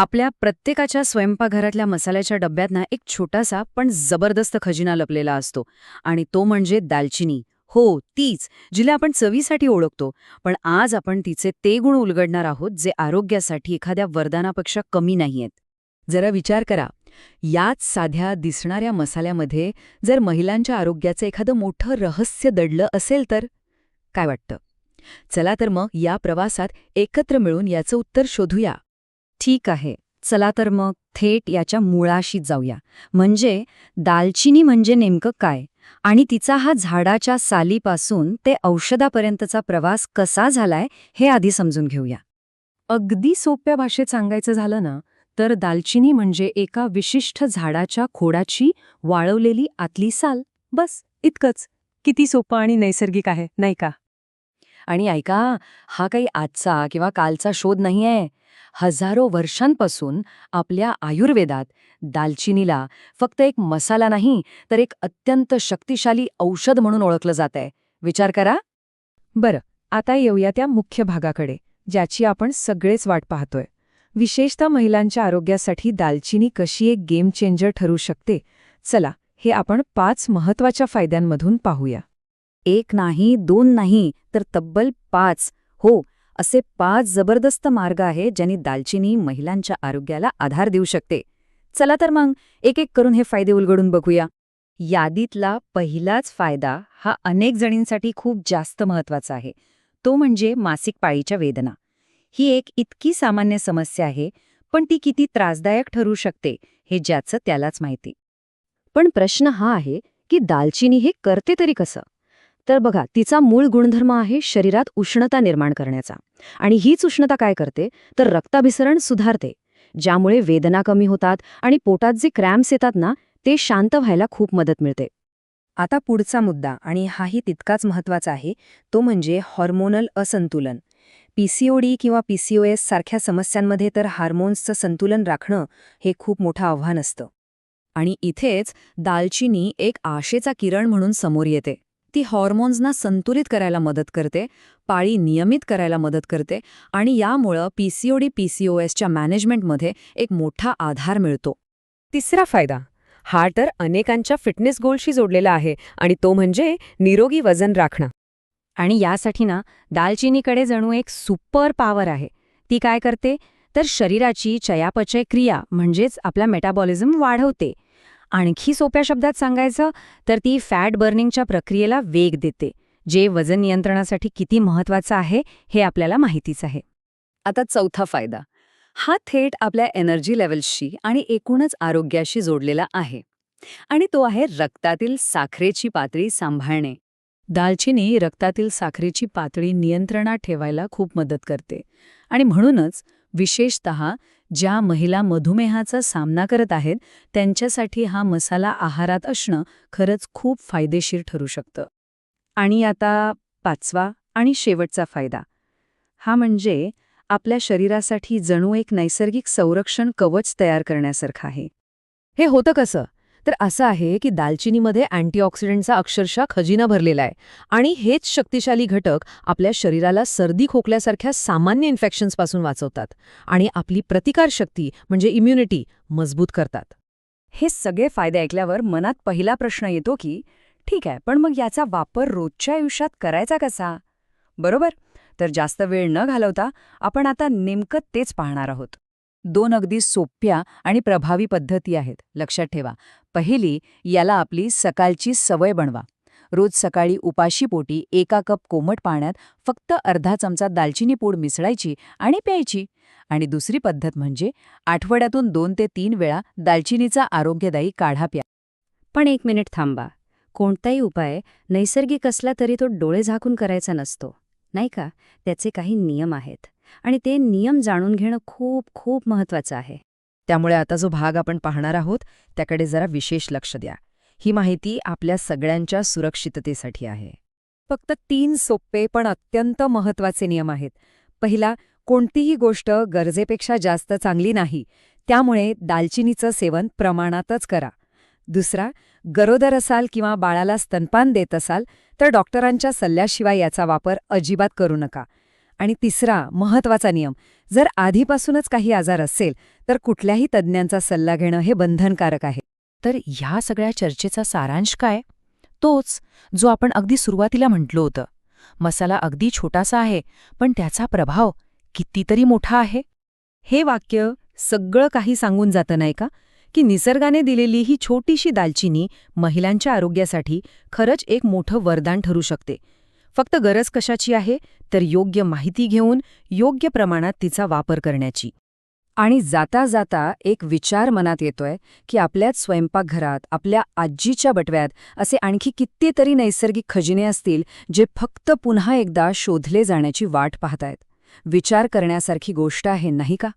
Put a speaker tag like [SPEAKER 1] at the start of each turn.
[SPEAKER 1] आपल्या प्रत्येकाच्या स्वयंपाकघरातल्या मसाल्याच्या डब्यात ना एक छोटासा पण जबरदस्त खजिना लपलेला असतो. आणि तो म्हणजे दालचिनी. हो तीच जिला आपण चवीसाठी ओळखतो. पण आज आपण तिचे ते गुण उलगडणार आहोत जे आरोग्यासाठी एखाद्या वरदानापेक्षा कमी नाहीयेत.
[SPEAKER 2] जरा विचार करा. याच साध्या दिसणाऱ्या मसाल्यामध्ये जर महिलांच्या आरोग्याचं एखादं मोठं रहस्य दडलं असेल तर? काय वाटतं? चला तर मग या प्रवासात एकत्र मिळून याचं उत्तर शोधूया.
[SPEAKER 1] ठीक आहे चला तर मग थेट याच्या मुळाशी जाऊया. म्हणजे दालचिनी म्हणजे नेमकं काय? आणि तिचा हा झाडाच्या सालीपासून ते औषधापर्यंतचा प्रवास कसा झालाय हे आधी समजून घेऊया.
[SPEAKER 3] अगदी सोप्या भाषेत सांगायचं झालं ना तर दालचिनी म्हणजे एका विशिष्ट झाडाच्या खोडाची वाळवलेली आतली साल. बस इतकंच. किती सोपं आणि नैसर्गिक आहे नाही का?
[SPEAKER 1] आणि ऐका हा काही आजचा किंवा कालचा शोध नाहीये. हजारो वर्षांपासून आपल्या आयुर्वेदात दालचिनीला फक्त एक मसाला नाही तर एक अत्यंत शक्तिशाली औषध म्हणून ओळखलं जात आहे विचार करा.
[SPEAKER 3] बरं आता येऊया त्या मुख्य भागाकडे ज्याची आपण सगळेच वाट पाहतोय. विशेषतः महिलांच्या आरोग्यासाठी दालचिनी कशी एक गेम चेंजर ठरू शकते? चला हे आपण पाच महत्त्वाच्या फायद्यांमधून पाहूया.
[SPEAKER 1] एक नाही दोन नाही तर तब्बल पाच. हो असे पाच जबरदस्त मार्ग आहेत ज्यांनी दालचिनी महिलांच्या आरोग्याला आधार देऊ शकते. चला तर मग एक एक करून हे फायदे उलगडून बघूया. यादीतला पहिलाच फायदा हा अनेक जणींसाठी खूप जास्त महत्त्वाचा आहे. तो म्हणजे मासिक पाळीच्या वेदना. ही एक इतकी सामान्य समस्या आहे पण ती किती त्रासदायक ठरू शकते हे ज्याचं त्यालाच माहिती. पण प्रश्न हा आहे की दालचिनी हे करते तरी कसं? तर बघा तिचा मूळ गुणधर्म आहे शरीरात उष्णता निर्माण करण्याचा. आणि हीच उष्णता काय करते? तर रक्ताभिसरण सुधारते ज्यामुळे वेदना कमी होतात आणि पोटात जे क्रॅम्प्स येतात ना ते शांत व्हायला खूप मदत मिळते. आता पुढचा मुद्दा आणि हाही तितकाच महत्त्वाचा आहे तो म्हणजे हॉर्मोनल असंतुलन. पीसीओडी किंवा पीसीओएस सारख्या समस्यांमध्ये तर हार्मोन्सचं संतुलन राखणं हे खूप मोठं आव्हान असतं. आणि इथेच दालचिनी एक आशेचा किरण म्हणून समोर येते. ती हॉर्मोन्सना संतुलित करायला मदत करते पाळी नियमित करायला मदत करते आणि यामुळं पीसीओडी पीसीओएसच्या मॅनेजमेंटमध्ये एक मोठा आधार मिळतो.
[SPEAKER 3] तिसरा फायदा हा तर अनेकांच्या फिटनेस गोलशी जोडलेला आहे आणि तो म्हणजे निरोगी वजन राखणं.
[SPEAKER 1] आणि यासाठी ना दालचिनीकडे जणू एक सुपर पॉवर आहे. ती काय करते? तर शरीराची चयापचय क्रिया म्हणजेच आपला मेटाबॉलिझम वाढवते. आणखी सोप्या शब्दात सांगायचं तर ती फॅट बर्निंगच्या प्रक्रियेला वेग देते जे वजन नियंत्रणासाठी किती महत्वाचं आहे हे आपल्याला माहितीच आहे. आता चौथा फायदा. हा थेट आपल्या एनर्जी लेवल्सशी आणि एकूणच आरोग्याशी जोडलेला आहे आणि तो आहे रक्तातील साखरेची पातळी सांभाळणे.
[SPEAKER 2] दालचिनी रक्तातील साखरेची पातळी नियंत्रणात ठेवायला खूप मदत करते आणि म्हणूनच विशेषत ज्या महिला मधुमेहाचा सामना करत आहेत त्यांच्यासाठी हा मसाला आहारात असणं खरंच खूप फायदेशीर ठरू शकतं.
[SPEAKER 1] आणि आता पाचवा आणि शेवटचा फायदा. हा म्हणजे आपल्या शरीरासाठी जणू एक नैसर्गिक संरक्षण कवच तयार करण्यासारखं आहे.
[SPEAKER 3] हे होतं कसं? तर असं आहे की दालचिनीमध्ये अँटीऑक्सिडंटचा अक्षरशः खजिना भरलेला आहे आणि हेच शक्तिशाली घटक आपल्या शरीराला सर्दी खोकल्यासारख्या सामान्य इन्फेक्शन्सपासून वाचवतात आणि आपली प्रतिकारशक्ती म्हणजे इम्युनिटी मजबूत करतात.
[SPEAKER 1] हे सगळे फायदे ऐकल्यावर मनात पहिला प्रश्न येतो की ठीक आहे पण मग याचा वापर रोजच्या आयुष्यात करायचा कसा? बरोबर? तर जास्त वेळ न घालवता आपण आता नेमकं तेच पाहणार आहोत. दोन अगदी सोप्या आणि प्रभावी पद्धती आहेत. लक्षात ठेवा पहिली याला आपली सकाळची सवय बनवा. रोज सकाळी उपाशी पोटी एका कप कोमट पाण्यात फक्त अर्धा चमचा दालचिनी पूड मिसळायची आणि प्यायची. आणि दुसरी पद्धत म्हणजे आठवड्यातून दोन ते तीन वेळा दालचिनीचा आरोग्यदायी काढा प्या. पण एक मिनिट थांबा. कोणताही उपाय नैसर्गिक असला तरी तो डोळे झाकून करायचा नसतो नाही का? त्याचे काही नियम आहेत. आणि ते नियम जाणून घेणं खूप खूप महत्वाचं आहे.
[SPEAKER 2] त्यामुळे आता जो भाग आपण पाहणार आहोत त्याकडे जरा विशेष लक्ष द्या. ही माहिती आपल्या सगळ्यांच्या सुरक्षिततेसाठी आहे.
[SPEAKER 3] फक्त तीन सोपे पण अत्यंत महत्त्वाचे नियम आहेत. पहिला कोणतीही गोष्ट गरजेपेक्षा जास्त चांगली नाही. त्यामुळे दालचिनीचं सेवन प्रमाणातच करा. दुसरा गरोदर असाल किंवा बाळाला स्तनपान देत असाल तर डॉक्टरांच्या सल्ल्याशिवाय याचा वापर अजिबात करू नका. आणि तिसरा महत्त्वाचा नियम.
[SPEAKER 1] जर आधीपासूनच काही आजार असेल तर कुठल्याही तज्ज्ञांचा सल्ला घेणं हे बंधनकारक आहे.
[SPEAKER 4] तर ह्या सगळ्या चर्चेचा सारांश काय? तोच जो आपण अगदी सुरुवातीला म्हटलं होतं. मसाला अगदी छोटासा आहे पण त्याचा प्रभाव कितीतरी मोठा आहे.
[SPEAKER 1] हे वाक्य सगळं काही सांगून जातं नाही का? की निसर्गाने दिलेली ही छोटीशी दालचिनी महिलांच्या आरोग्यासाठी खरंच एक मोठं वरदान ठरू शकते. फक्त गरज कशाची आहे? तर योग्य माहिती घेऊन योग्य प्रमाणात तिचा वापर करण्याची. आणि जाता जाता एक विचार मनात येतोय की आपल्याच स्वयंपाकघरात आपल्या आजीच्या बटव्यात असे आणखी कितीतरी नैसर्गिक खजिने असतील जे फक्त पुन्हा एकदा शोधले जाण्याची वाट पाहतायत. विचार करण्यासारखी गोष्ट आहे नाही का?